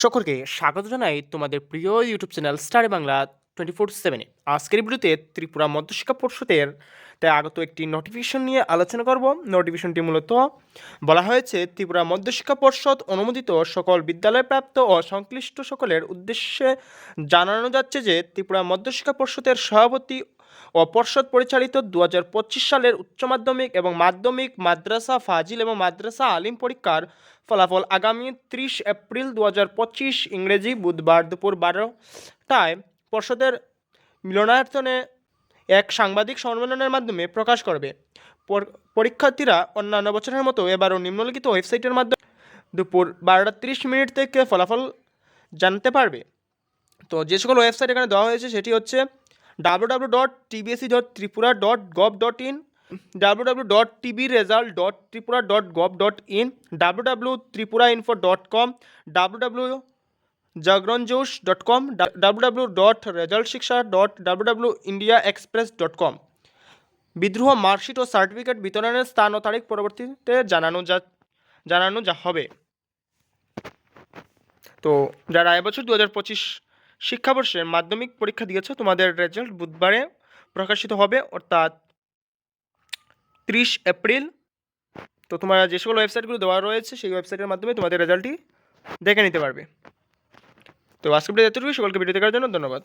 সকলকে স্বাগত জানাই তোমাদের প্রিয় YouTube channel Star Bangla twenty four সেভেনে আজকের ভিডিওতে ত্রিপুরা মধ্যশিক্ষা পর্ষদের তাই আগত একটি নোটিফিকেশন নিয়ে আলোচনা করব। নোটিফিকেশনটি মূলত বলা হয়েছে, ত্রিপুরা মধ্যশিক্ষা পর্ষদ অনুমোদিত সকল বিদ্যালয় প্রাপ্ত ও সংশ্লিষ্ট সকলের উদ্দেশ্যে জানানো যাচ্ছে যে, ত্রিপুরা মধ্যশিক্ষা পর্ষদের সভাপতি ও পর্ষদ পরিচালিত দু হাজার পঁচিশ সালের উচ্চ মাধ্যমিক এবং মাধ্যমিক মাদ্রাসা ফাজিল এবং মাদ্রাসা আলিম পরীক্ষার ফলাফল আগামী ত্রিশ এপ্রিল দু হাজার পঁচিশ ইংরেজি বুধবার দুপুর বারোটায় পর্ষদের মিলনায়তনে এক সাংবাদিক সম্মেলনের মাধ্যমে প্রকাশ করবে। পর- পরীক্ষার্থীরা অন্যান্য বছরের মতো এবারও নিম্নলিখিত ওয়েবসাইটের মাধ্যমে দুপুর বারোটা তিরিশ মিনিট থেকে ফলাফল জানতে পারবে। তো যে সকল ওয়েবসাইট এখানে দেওয়া হয়েছে সেটি হচ্ছে W W dot TBSE dot Tripura dot gov dot in W W dot TB result dot Tripura dot gov dot in W W Tripura info dot com W W Jagran Josh dot com W W dot result Shiksha dot W W India Express dot com বিদ্রোহ, marksheet ও certificate বিতরণের স্থান ও তারিখ পরবর্তীতে জানানো যা জানানো যা হবে। তো যারা এবছর দু হাজার পঁচিশ শিক্ষাবর্ষের মাধ্যমিক পরীক্ষা দিয়েছ। তোমাদের রেজাল্ট বুধবারে প্রকাশিত হবে, অর্থাৎ ত্রিশ এপ্রিল। তো তোমার যে সকল ওয়েবসাইটগুলো দেওয়া রয়েছে, সেই ওয়েবসাইটের মাধ্যমে তোমাদের রেজাল্টটি দেখে নিতে পারবে। তো আজকে ভিডিও এতটুকু সকলকে ভিডিও দেখার জন্য ধন্যবাদ।